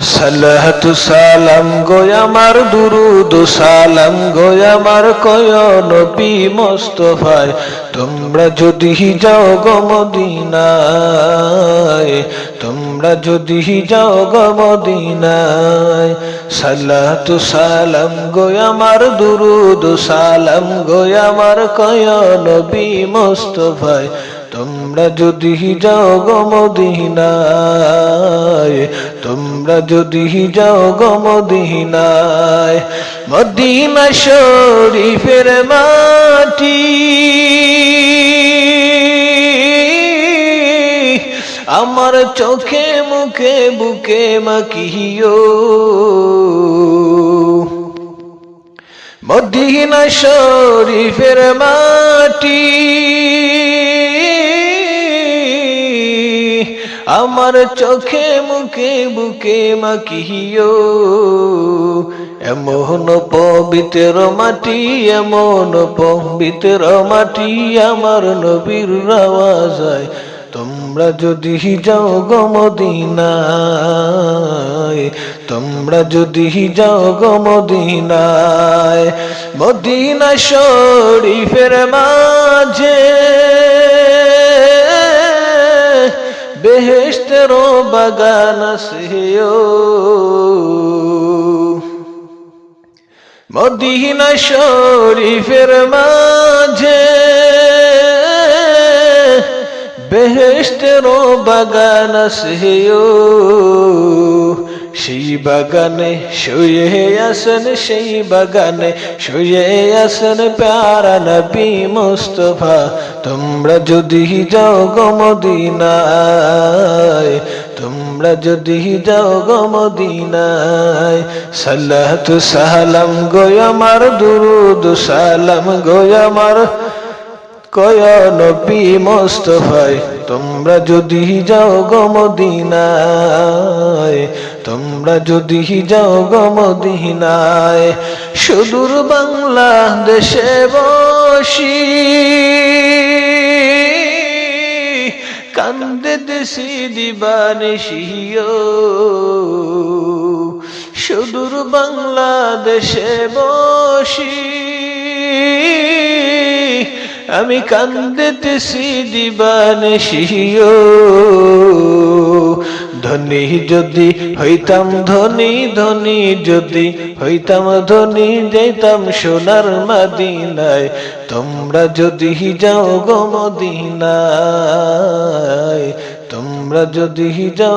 সালাহাতু সালাম গোয় আমার দুরুদ সালাম গোয় আমার কয় নবী মোস্তফায়, তোমরা যদি যাও গো মদিনায়, তোমরা যদি যাও গো মদিনায়। সালাহাতু সালাম গোয় আমার দুরুদ সালাম গোয় আমার কয় নবী মোস্তফায় তোমরা যদি যাও গো মদিনায়, তোমরা যদি যাও গো মদিনায়, মদিনা শরীফের মাটি। আমার চোখে মুখে বুকে মাকিও মদিনা শরীফের মাটি। আমার চোখে মুখে বুকে মাকিও এমন পবিত্র মাটি, এমন পবিত্র মাটি আমার নবীর রাওয়াজায় তোমরা যদি যাও গো মদিনায়, তোমরা যদি যাও গো মদিনায়, মদিনা শরীফের মাঝে বাগান সেও মদিনা শরীফের মাঝে বেহেস্তের বাগান সেও সেই বাগানে শুয়ে আসেন সেই বাগানে শুয়ে আসেন প্যারা নবী মুস্তফা। তোমরা যদি যাও গো তোমরা যদি যাও গো মদিনায় সাল্লাতু সালাম গোয় আমার, দুরুদ সালাম গোয় আমার। কয় নবী মোস্তফায়, তোমরা যদি যাও গো মদিনায়, তোমরা যদি যাও গো মদিনায়, সুদূর বাংলাদেশে বসি। কান্দে দেশি দিবানিসিও সুদূর বাংলাদেশে বসি। আমি কান্দিতেছি দিবানে শিও ধনী যদি হইতাম ধনী ধনী যদি হইতাম ধনী, যেতাম সোনার মাদিনায়, তোমরা যদি যাও গো মদিনায়, তোমরা যদি যাও